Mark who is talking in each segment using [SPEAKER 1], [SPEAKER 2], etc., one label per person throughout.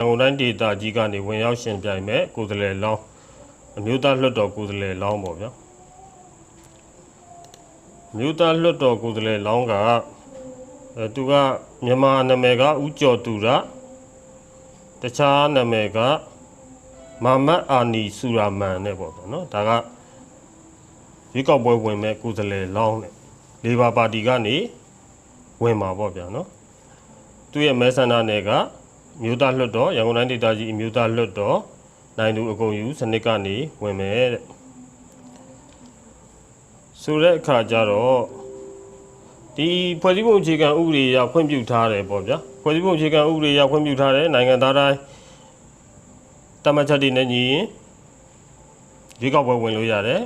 [SPEAKER 1] ရန်ကုန်တိုင်းဒေသကြီးကနေဝင်ရောက်ရှင်ပြိုင်မဲ့ကိုယ်စားလှယ်လောင်းအမျိုးသားလွှတ်တော်ကိုယ်စားလှယ်လောင်းပေါ့ဗျာအမျိုးသားလွှတ်တော်ကိုယ်စားလှယ်လောင်းကအဲသူကမြန်မာနာမည်ကဦးကျော်သူရတခြားနာမည်ကမာမတ်အာနီဆူရာမန်နဲ့ပေါ့ဗျာနော်ဒါကရွေးကောက်ပွဲဝင်မဲ့ကိုယ်စားလှယ်လောင်းနဲ့လေဘာပါတီကနေဝင်မှာပေါ့ဗျာနော်သူရဲ့မဲဆန္ဒနယ်က မြို့သားလွှတ်တော်ရန်ကုန်တိုင်းဒေသကြီးအမျိုးသားလွှတ်တော်နိုင်သူအကုန်ယူစနစ်ကနေဝင်မယ်တဲ့ဆိုတဲ့အခါကျတော့ဒီဖွဲ့စည်းပုံအခြေခံဥပဒေအရခွင့်ပြုထားတယ်ပေါ့ဗျာဖွဲ့စည်းပုံအခြေခံဥပဒေအရခွင့်ပြုထားတယ်နိုင်ငံသားတိုင်းတမတ်ချက်တွေနဲ့ညီရင်ဒီကောက်ပွဲဝင်လို့ရတယ်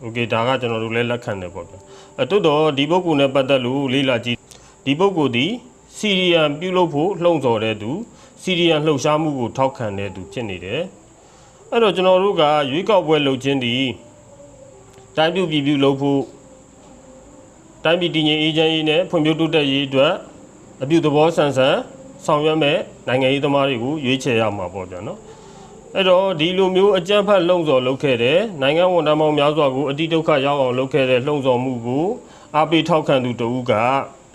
[SPEAKER 1] โอเคဒါကကျွန်တော်တို့လည်းလက်ခံတယ်ပေါ့ဗျာအဲတိုးတော့ဒီပုဂ္ဂိုလ်နဲ့ပတ်သက်လို့လေးလာကြည့် ဒီပုဂ္ဂိုလ်သည်စီရီယံပြုလုပ်ဖို့လှုံ့ဆော်တဲ့သူ စီရီယံလှုပ်ရှားမှုကိုထောက်ခံတဲ့သူဖြစ်နေတယ်အဲ့တော့ကျွန်တော်တို့ကရွေးကောက်ပွဲလုပ်ခြင်းသည်တိုင်းပြုပြည်ပြုလုပ်ဖို့တိုင်းပြည်တည်ငြိမ်အေးချမ်းရေးနဲ့ဖွံ့ဖြိုးတိုးတက်ရေးအတွက်အပြုသဘောဆန်ဆန်ဆောင်ရွက်မဲ့နိုင်ငံရေးသမားတွေကိုရွေးချယ်ရမှာပေါ့ဗျာနော်အဲ့တော့ဒီလိုမျိုးအကြမ်းဖက်လှုံ့ဆော်လုပ်ခဲ့တဲ့နိုင်ငံဝန်ထမ်းပေါင်းများစွာကိုအတိဒုက္ခရောက်အောင်လုပ်ခဲ့တဲ့လှုံ့ဆော်မှုကိုအားပေးထောက်ခံသူတဦးက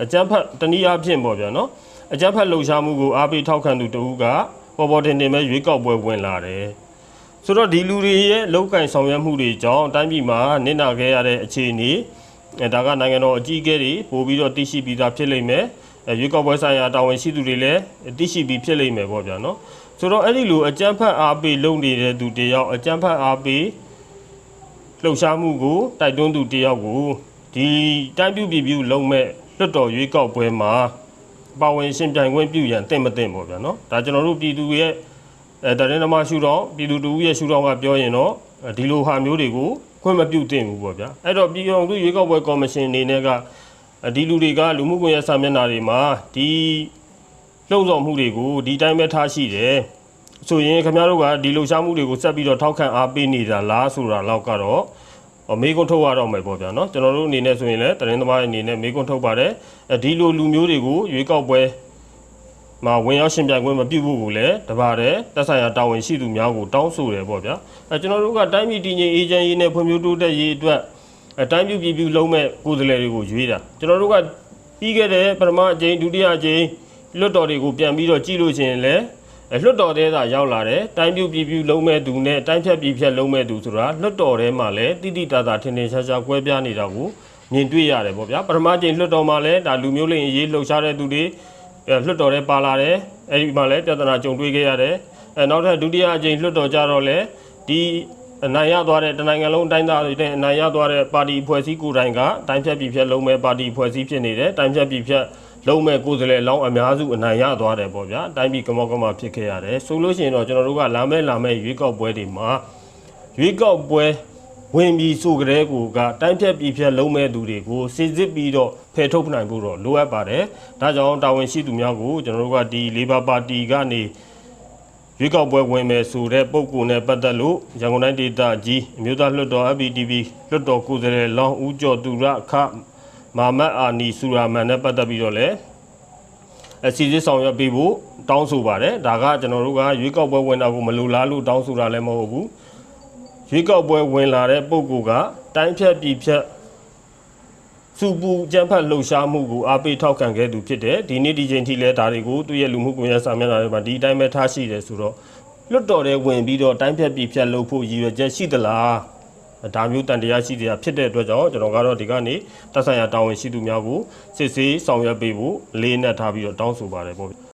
[SPEAKER 1] အကြမ်းဖက်တနည်းအားဖြင့်ပေါ့ဗျာနော် အကြမ်းဖက်လှုပ်ရှားမှုကိုအားပေးထောက်ခံသူတဦးကပေါ်ပေါ်တင်တင်ပဲရွေးကောက်ပွဲဝင်လာတယ်ဆိုတော့ဒီလူတွေရဲ့လောက်ကင်ဆောင်ရွက်မှုတွေကြောင့်တိုင်းပြည်မှာနစ်နာခဲ့ရတဲ့အခြေအနေအဲဒါကနိုင်ငံတော်အကြီးအကဲတွေပို့ပြီးတော့သိရှိပြီးသားဖြစ်လိမ့်မယ်အဲရွေးကောက်ပွဲဆိုင်ရာတာဝန်ရှိသူတွေလည်းသိရှိပြီးဖြစ်လိမ့်မယ်ပေါ့ဗျာနော်ဆိုတော့အဲ့ဒီလိုအကြမ်းဖက်အားပေးလုပ်နေတဲ့သူတယောက်အကြမ်းဖက်အားပေးလှုပ်ရှားမှုကိုတိုက်တွန်းသူတယောက်ကိုဒီတိုင်းပြုပြည်ပြုလုံးမဲ့လွတ်တော်ရွေးကောက်ပွဲမှာ ပါဝင်ရှင်ပြိုင်ခွင့်ပြုရန်တင့်မတင့်ပေါ့ဗျာနော်ဒါကျွန်တော်တို့ပြည်သူရဲ့အဲတရင်သမားရှုတော့ပြည်သူတူရဲ့ရှုတော့ကပြောရင်တော့ဒီလိုဟာမျိုးတွေကိုခွင့်မပြုသင့်ဘူးပေါ့ဗျာအဲ့တော့ပြည်အောင်စုရွေးကောက်ပွဲကော်မရှင်အနေနဲ့ကဒီလူတွေကလူမှုကွန်ရက်စာမျက်နှာတွေမှာဒီလှုံ့ဆော်မှုတွေကိုဒီတိုင်းပဲထားရှိတယ်ဆိုရင်ခင်ဗျားတို့ကဒီလှူရှားမှုတွေကိုဆက်ပြီးတော့ထောက်ခံအားပေးနေတာလားဆိုတာတော့ကတော့ဟော မေးခွန်းထုတ်ရတော့မယ်ပေါ့ဗျာနော်ကျွန်တော်တို့အနေနဲ့ဆိုရင်လည်းတရင်သမားအနေနဲ့မေးခွန်းထုတ်ပါတယ်အဲဒီလိုလူမျိုးတွေကိုရွေးကောက်ပွဲမှာဝင်ရောက်ရှင်ပြိုင်ခွင့်မပြုဖို့ကိုလည်းတပါတဲ့တက်ဆိုင်ရာတာဝန်ရှိသူများကိုတောင်းဆိုတယ်ပေါ့ဗျာအဲကျွန်တော်တို့ကတိုင်းပြည်တည်ငြိမ်အေးချမ်းရေးနဲ့ဖွံ့ဖြိုးတိုးတက်ရေးအတွက်အဲတိုင်းပြည်ပြည်ပြုလုံးမဲ့ကိုယ်စားလှယ်တွေကိုရွေးတာကျွန်တော်တို့ကပြီးခဲ့တဲ့ပထမအကြိမ်ဒုတိယအကြိမ်လွတ်တော်တွေကိုပြန်ပြီးတော့ကြည့်လို့ရှိရင်လည်းအဲ လွှတ်တော်ထဲသာရောက်လာတယ်တိုင်းပြုပြည်ပြုလုံးမဲ့သူနဲ့တိုင်းဖြတ်ပြည်ဖြတ်လုံးမဲ့သူဆိုတာလွှတ်တော်ထဲမှာလည်းတိတိတသာထင်ထင်ရှားရှားကွဲပြားနေတာကိုမြင်တွေ့ရတယ်ပေါ့ဗျာပထမကျင်းလွှတ်တော်မှာလည်းဒါလူမျိုးလိမ်အရေးလှုပ်ရှားတဲ့သူတွေအဲလွှတ်တော်ထဲပါလာတယ်အဲဒီမှာလည်းပြဿနာကြုံတွေ့ခဲ့ရတယ်အဲနောက်ထပ်ဒုတိယအကြိမ်လွှတ်တော်ကြတော့လည်းဒီ အနိုင်ရသွားတဲ့တနိုင်ငံလုံးတိုင်းသားတွေနဲ့အနိုင်ရသွားတဲ့ပါတီဖွဲ့စည်းကိုယ်တိုင်ကတိုင်းဖြတ်ပြည်ဖြတ်လုံးမဲ့ပါတီဖွဲ့စည်းဖြစ်နေတယ်တိုင်းဖြတ်ပြည်ဖြတ်လုံးမဲ့ကိုယ်စားလှယ်လောင်းအများစုအနိုင်ရသွားတယ်ပေါ့ဗျာတိုင်းပြည်ကမောက်ကမဖြစ်ခဲ့ရတယ်ဆိုလို့ရှိရင်တော့ကျွန်တော်တို့ကလာမဲ့လာမဲ့ရွေးကောက်ပွဲတွေမှာရွေးကောက်ပွဲဝင်ပြီးဆိုကြတဲ့ကိုကတိုင်းဖြတ်ပြည်ဖြတ်လုံးမဲ့သူတွေကိုစစ်စစ်ပြီးတော့ဖယ်ထုတ်နိုင်ဖို့တော့လိုအပ်ပါတယ်ဒါကြောင့်တာဝန်ရှိသူများကိုကျွန်တော်တို့ကဒီ Labor Party ကနေ ရွေးကောက်ပွဲဝင်မယ်ဆိုတဲ့ပုံကူနဲ့ပတ်သက်လို့ရန်ကုန်တိုင်းဒေသကြီးအမျိုးသားလွှတ်တော် FPTV လွှတ်တော်ကိုယ်စားလှယ်လောင်းဦးကျော်သူရခမာမတ်အာနီဆူရာမန်နဲ့ပတ်သက်ပြီးတော့လည်းအစီအစဉ်ဆောင်ရွက်ပေးဖို့တောင်းဆိုပါတယ်ဒါကကျွန်တော်တို့ကရွေးကောက်ပွဲဝင်တာကိုမလိုလားလို့တောင်းဆိုတာလည်းမဟုတ်ဘူးရွေးကောက်ပွဲဝင်လာတဲ့ပုံကူကတိုင်းဖြတ်ပြည်ဖြတ် စုပူကြမ်းဖက်လှုပ်ရှားမှုကိုအားပေးထောက်ခံခဲ့သူဖြစ်တယ်ဒီနေ့ဒီချိန်ထိလဲဒါတွေကိုသူ့ရဲ့လူမှုကွန်ရက်စာမျက်နှာတွေမှာဒီအတိုင်းပဲထားရှိတယ်ဆိုတော့လွတ်တော်တဲ့ဝင်ပြီးတော့တိုင်းဖြတ်ပြည်ဖြတ်လှုပ်ဖို့ရည်ရွယ်ချက်ရှိသလားဒါမျိုးတန်တရားရှိတရားဖြစ်တဲ့အတွက်ကြောင့်ကျွန်တော်ကတော့ဒီကနေ့တက်ဆိုင်ရာတာဝန်ရှိသူများကိုစစ်ဆေးဆောင်ရွက်ပေးဖို့လေးနက်ထားပြီးတော့တောင်းဆိုပါတယ်ပေါ့